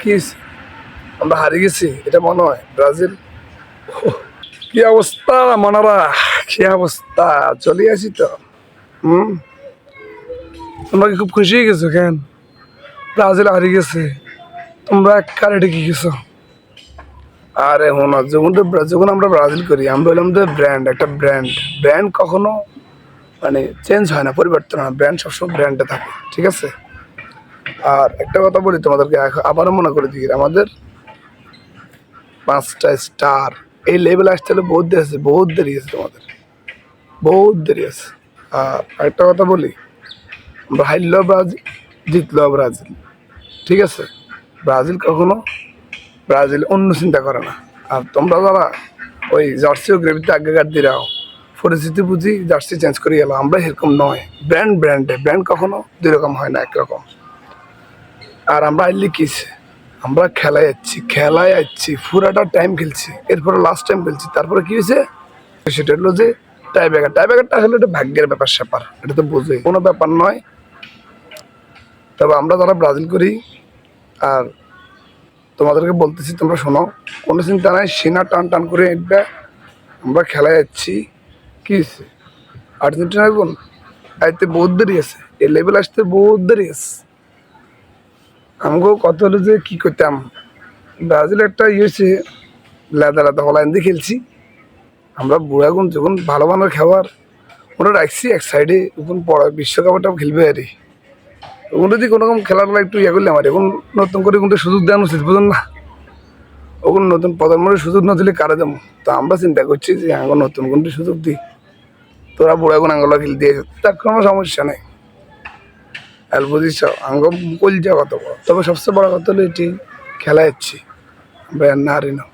কি আমরা হারিয়ে গেছি, এটা মনে হয়। ব্রাজিল? কি অবস্থা মনারা? কি অবস্থা? চলে আসি তো। হুম? তোমরা কি খুব খুশি হয়ে গেছো কেন? ব্রাজিল হারিয়ে গেছে। তোমরা কারে ডেকে গেছো? আরে শোনো যখন যখন আমরা ব্রাজিল করি, আমরা হলাম তো ব্র্যান্ড একটা ব্র্যান্ড ব্র্যান্ড কখনো মানে চেঞ্জ হয় না, পরিবর্তন হয় ব্র্যান্ড সবসময় ব্র্যান্ডে থাকে, ঠিক আছে? আর একটা কথা বলি তোমাদেরকে আবারও মনে করে দিই, আমাদের পাঁচটা স্টার এই লেভেল আসতে হলে বহুত দেরি আছে, বহুত দেরি আছে তোমাদের, বহুত দেরি আছে। আর একটা কথা বলি, আমরা হারল ব্রাজিল জিতলো ব্রাজিল, ঠিক আছে? ব্রাজিল কখনো ব্রাজিল অন্য চিন্তা করে না। আর তোমরা যারা ওই জার্সি ও গ্রেভিতে আগেকার দিরাও পরিস্থিতি বুঝি জার্সি চেঞ্জ করে গেল আমরা এরকম নয় ব্র্যান্ড ব্র্যান্ডে ব্র্যান্ড কখনো দুই রকম হয় না একরকম আর আমরা আইলি কিস আমরা খেলায় যাচ্ছি খেলায় যাচ্ছি, পুরাটা টাইম খেলছি। এরপরে লাস্ট টাইম খেলছি, তারপরে কি হয়েছে? সেটা হলো যে টাই ব্যাগার টাই ব্যাগারটা হলো এটা ভাগ্যের ব্যাপার স্যাপার এটা তো বোঝে কোনো ব্যাপার নয়। তবে আমরা যারা ব্রাজিল করি, আর তোমাদেরকে বলতেছি, তোমরা শোনো, কোনো চিন্তা নাই, সেনা টান টান করে এনবে আমরা খেলায় যাচ্ছি। কি হয়েছে? আর্জেন্টিনা বোন, আইতে বহুত দেরি আছে। এই লেভেল আসতে বহুত দেরি আছে। আমাকেও কত হলো যে কী করতাম? ব্রাজিল একটা ইয়ে হয়েছে লেদা লেদা হলাইন দিয়ে খেলছি। আমরা বুড়াগুন যখন ভালো ভালো খাবার ওরা রাখছি এক সাইডে এখন পড়া বিশ্বকাপটা খেলবে আরে ওগুলো যদি কোনো রকম খেলাধুলা একটু ইয়ে করলে আমার এখন নতুন করে কিন্তু সুযোগ দেওয়া উচিত বুঝুন না। ওগুলো নতুন প্রধানমন্ত্রী সুযোগ না দিলে কারা দেবো? তো আমরা চিন্তা করছি যে এখন নতুন কোনটি সুযোগ দিই। তোরা বুড়া গুণ আঙ্গুলা খেল দিয়ে তার কোনো সমস্যা নেই। আর বুঝিস আঙ্গ কল যা কত তবে সবচেয়ে বড় কথা হলো এটি খেলা হচ্ছে। আমরা নারী না।